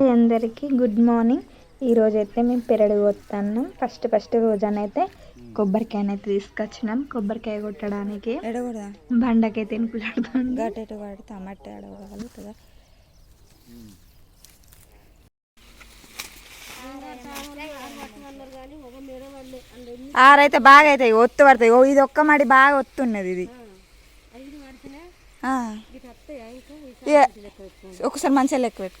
అందరికీ good morning. ఈరోజు అయితే మేము పెరడు కొత్తాను ఫస్ట్ ఫస్ట్ రోజనైతే కొబ్బరికాయని అయితే తీసుకొచ్చినాం. కొబ్బరికాయ కొట్టడానికి ఎడకూడదా బండకైతే ఎనుకులాడుతాం గట్టెటు అడగలుగుతుందా ఆరైతే బాగా అవుతాయి ఒత్తు పడతాయి. ఓ ఇది ఒక్క మడి బాగా ఒత్తున్నది ఇది. ఒకసారి మంచిగా లెక్క పెట్టు.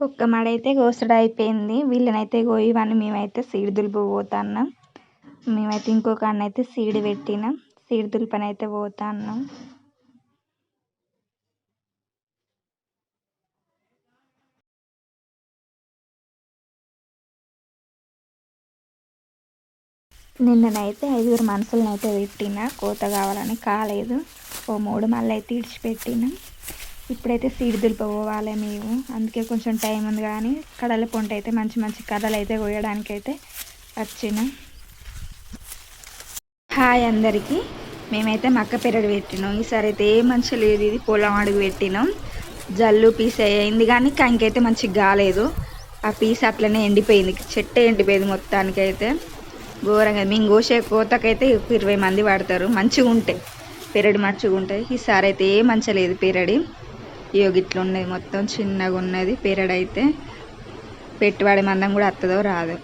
ఒక్క మడైతే కోసడు అయిపోయింది. వీళ్ళనైతే కోయవని మేమైతే సీడ్ దులుపు పోతాన్నాం. మేమైతే ఇంకొక అన్నైతే సీడ్ పెట్టినాం సీడ్ దులుపని అయితే పోతాన్నాం. నిన్ననైతే ఐదుగురు మనుషులను అయితే పెట్టిన. కోత కావాలని కాలేదు. ఓ మూడు మళ్ళీ అయితే ఇడిచిపెట్టినాం ఇప్పుడైతే సీడ్ దులిపోవాలి మేము. అందుకే కొంచెం టైం ఉంది కానీ కడల పొంట అయితే మంచి మంచి కథలు అయితే కోయడానికి అయితే వచ్చిన. హాయ్ అందరికీ. మేమైతే మక్క పెరడు పెట్టినాం. ఈసారి అయితే ఏ మంచి లేదు. ఇది పొలం అడుగు పెట్టినాం. జల్లు పీస్ అయింది కానీ కంకైతే మంచిగా కాలేదు. ఆ పీస్ అట్లనే ఎండిపోయింది. చెట్టే ఎండిపోయింది మొత్తానికి అయితే ఘోరంగా. మేము కోసే కోతకైతే ఇరవై మంది పడతారు. మంచిగా ఉంటాయి పెరడు మంచిగా ఉంటాయి ఈసారి అయితే ఏ మంచి లేదు పెరడి. ఇగో గిట్ల ఉన్నది మొత్తం చిన్నగా ఉన్నది పెరడి అయితే పెట్టుబడి మందం కూడా వస్తుందో రాదు.